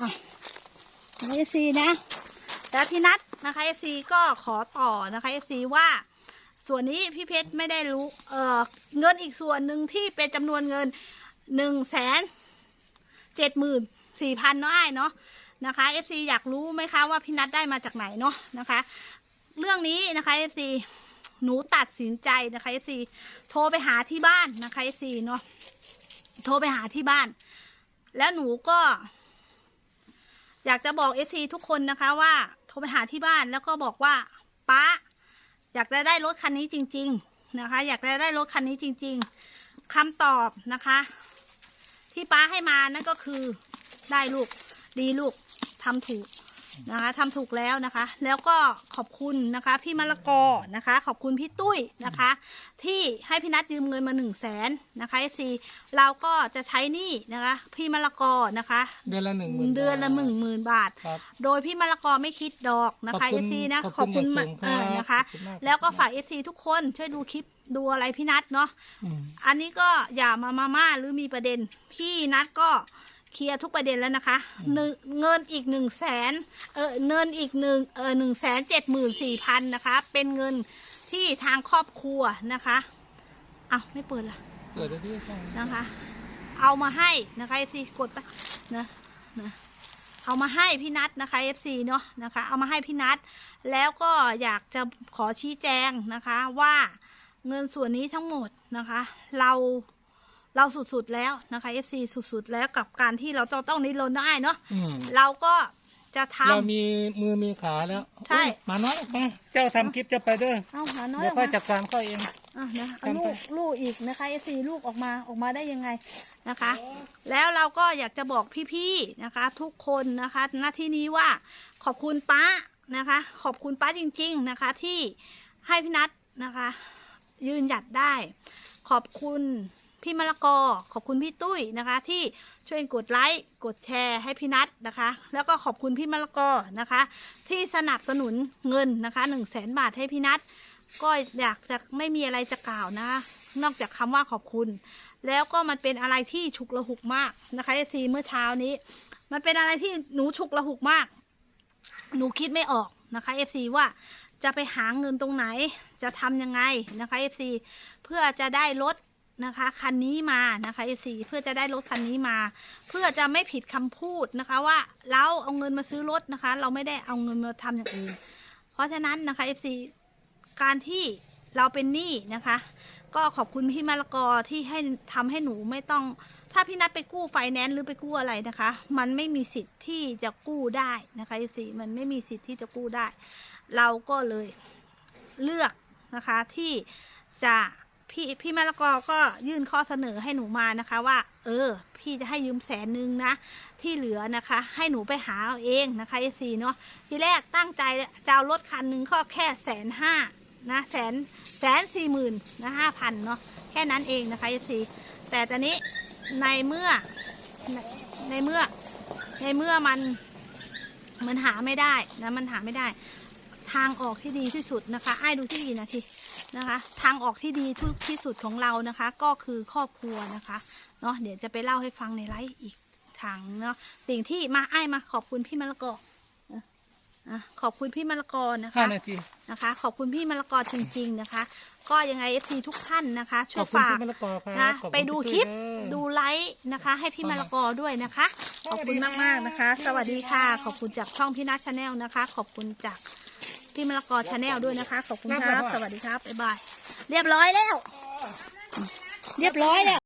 อะเอฟซีนะแล้วพี่นัทนะคะเอฟซีก็ขอต่อนะคะเอฟซีว่าส่วนนี้พี่เพชรไม่ได้รู้ เออเงินอีกส่วนหนึ่งที่เป็นจำนวนเงินหนึ่งแสนเจ็ดหมื่นสี่พันเนาะไอ้เนาะนะคะเอฟซีอยากรู้ไหมคะว่าพี่นัทได้มาจากไหนเนาะนะคะ เรื่องนี้นะคะเอฟซีหนูตัดสินใจนะคะเอฟซีโทรไปหาที่บ้านนะคะเอฟซีเนาะโทรไปหาที่บ้าน แล้วหนูก็ อยากจะบอกเอฟซีทุกคนนะคะว่าโทรไปหาที่บ้านแล้วก็บอกว่าป้าอยากจะได้รถคันนี้จริง ๆนะคะ อยากจะได้รถคันนี้จริง ๆคำตอบนะคะ ที่ป้าให้มานั่นก็คือได้ลูกดีลูกทำถูก นะคะทำถูกแล้วนะคะ แล้วก็ขอบคุณนะคะพี่มะละกอนะคะ ขอบคุณพี่ตุ้ยนะคะ ที่ให้พี่นัดยืมเงินมาหนึ่งแสนนะคะเอซีเราก็จะใช้หนี้นะคะ พี่มะละกอนะคะ เดือนละหนึ่งหมื่นเดือนละหนึ่งหมื่นบาท ครับ โดยพี่มะละกอไม่คิดดอกนะคะขเออบคุณซีนะขขออบบคุคุณณอย่างมาสูงเออครับนะคะ ขอบคุณมาก แล้วก็ฝากเอซีทุกคนช่วยดูคลิปดูอะไรพี่นัทเนาะ อืม อันนี้ก็อย่ามามาม่าหรือมีประเด็น พี่นัทก็ เคลียร์ทุกประเด็นแล้วนะคะหนึ่งเงินอีกหนึ่งแสนเออเงินอีกหนึ่งเออหนึ่งแสนเจ็ดหมื่นสี่พันนะคะ เป็นเงินที่ทางครอบครัวนะคะอ้าวไม่เปิดละเกิดอะไรขึ้นนะคะ เอามาให้นะคะเอฟซีกดไปนะนะเอามาให้พี่นัทนะคะเอฟซีเนาะนะคะ เอามาให้พี่นัทแล้วก็อยากจะขอชี้แจงนะคะว่าเงินส่วนนี้ทั้งหมดนะคะ เรา เราสุดๆแล้วนะคะ FC สุดๆแล้วกับการที่เราจะต้องนิรนได้เนาะอืมเราก็จะทเรามีมือมีขาแล้วใช่อุ๊ยมาน้อยมาเจ้าทำคลิปจะไปเด้อำเอาหาน้อยเดี๋ยอวอกค่อยมาจัดการค่อยเอง อะนะเอาทำลูไปกลูกอีกนะคะ FC ลูกออกมาออกมาได้ยังไงนะคะ แล้วเราก็อยากจะบอกพี่ๆนะคะ ทุกคนนะคะหน้าที่นี้ว่าขอบคุณป้านะคะ ขอบคุณป้าจริง ๆนะคะ ที่ให้พี่นัทนะคะ ยืนหยัดได้ ขอบคุณ พี่มะละกอขอบคุณพี่ตุ้ยนะคะ ที่ช่วยกดไลค์กดแชร์ให้พี่นัทนะคะ แล้วก็ขอบคุณพี่มะละกอนะคะ ที่สนับสนุนเงินนะคะหนึ่งแสนบาทให้พี่นัทก็อยากจะไม่มีอะไรจะกล่าวนะคะนอกจากคำว่าขอบคุณ แล้วก็มันเป็นอะไรที่ฉุกละหุกมากนะคะเอซีเมื่อเช้านี้ มันเป็นอะไรที่หนูฉุกละหุกมาก หนูคิดไม่ออกนะคะเอฟซีว่าจะไปหาเงินตรงไหน จะทำยังไงนะคะเอฟซีเพื่อจะได้รถ นะคะคันนี้มานะคะเอฟซีเพื่อจะได้รถคันนี้มา เพื่อจะไม่ผิดคำพูดนะคะ ว่าเราเอาเงินมาซื้อรถนะคะ เราไม่ได้เอาเงินมาทำอย่างอื่น เพราะฉะนั้นนะคะเอฟซีการที่เราเป็นหนี้นะคะ ก็ขอบคุณพี่มะละกอที่ให้ทำให้หนูไม่ต้อง ถ้าพี่นัดไปกู้ไฟแนนซ์หรือไปกู้อะไรนะคะ มันไม่มีสิทธิ์ที่จะกู้ได้นะคะสิมันไม่มีสิทธิ์ที่จะกู้ได้ เราก็เลยเลือกนะคะที่จะ พี่พี่มะละกอก็ยื่นข้อเสนอให้หนูมานะคะว่า เออ พี่จะให้ยืมแสนนึงนะ ที่เหลือนะคะ ให้หนูไปหาเอาเองนะคะเอซีเนาะทีแรกตั้งใจจะเอารถคันหนึ่งก็แค่แสนห้านะแสนแสนสี่หมื่นนะห้าพันเนาะแค่นั้นเองนะคะเอซีแต่ตอนนี้ในเมื่อในในเมื่อในเมื่อมันมันหาไม่ได้นะมันหาไม่ได้ ทางออกที่ดีที่สุดนะคะไอ้ดูที่ดีนาที นะคะ ทางออกที่ดีทุกที่สุดของเรานะคะ ก็คือครอบครัวนะคะเนาะเดี๋ยวจะไปเล่าให้ฟังในไลฟ์อีกทางเนาะสิ่งที่มาไอ้ายมาขอบคุณพี่มะละกออะอะขอบคุณพี่มะละกอนะห้าคะนาทีนะคะ ขอบคุณพี่มะละกอจริงๆนะคะ ก็ยังไงเอฟซีทุกท่านนะคะ ช่ขวอยบคุณฝากพี่มะละกอครันะบขอบณไปดูพี่คลิปตุ้ยเอดูไลฟ์นะคะ ให้พี่มะละกอด้วยนะคะ ขอบคุณมากๆนะคะ สวัสดีค่ะ ขอบคุณจากช่องพี่นัทชาแนลนะคะ ขอบคุณจาก พี่มะละกอชาแนลด้วยนะคะ ขอบคุณครับ สวัสดีครับ บ๊ายบาย เรียบร้อยแล้ว เรียบร้อยแล้ว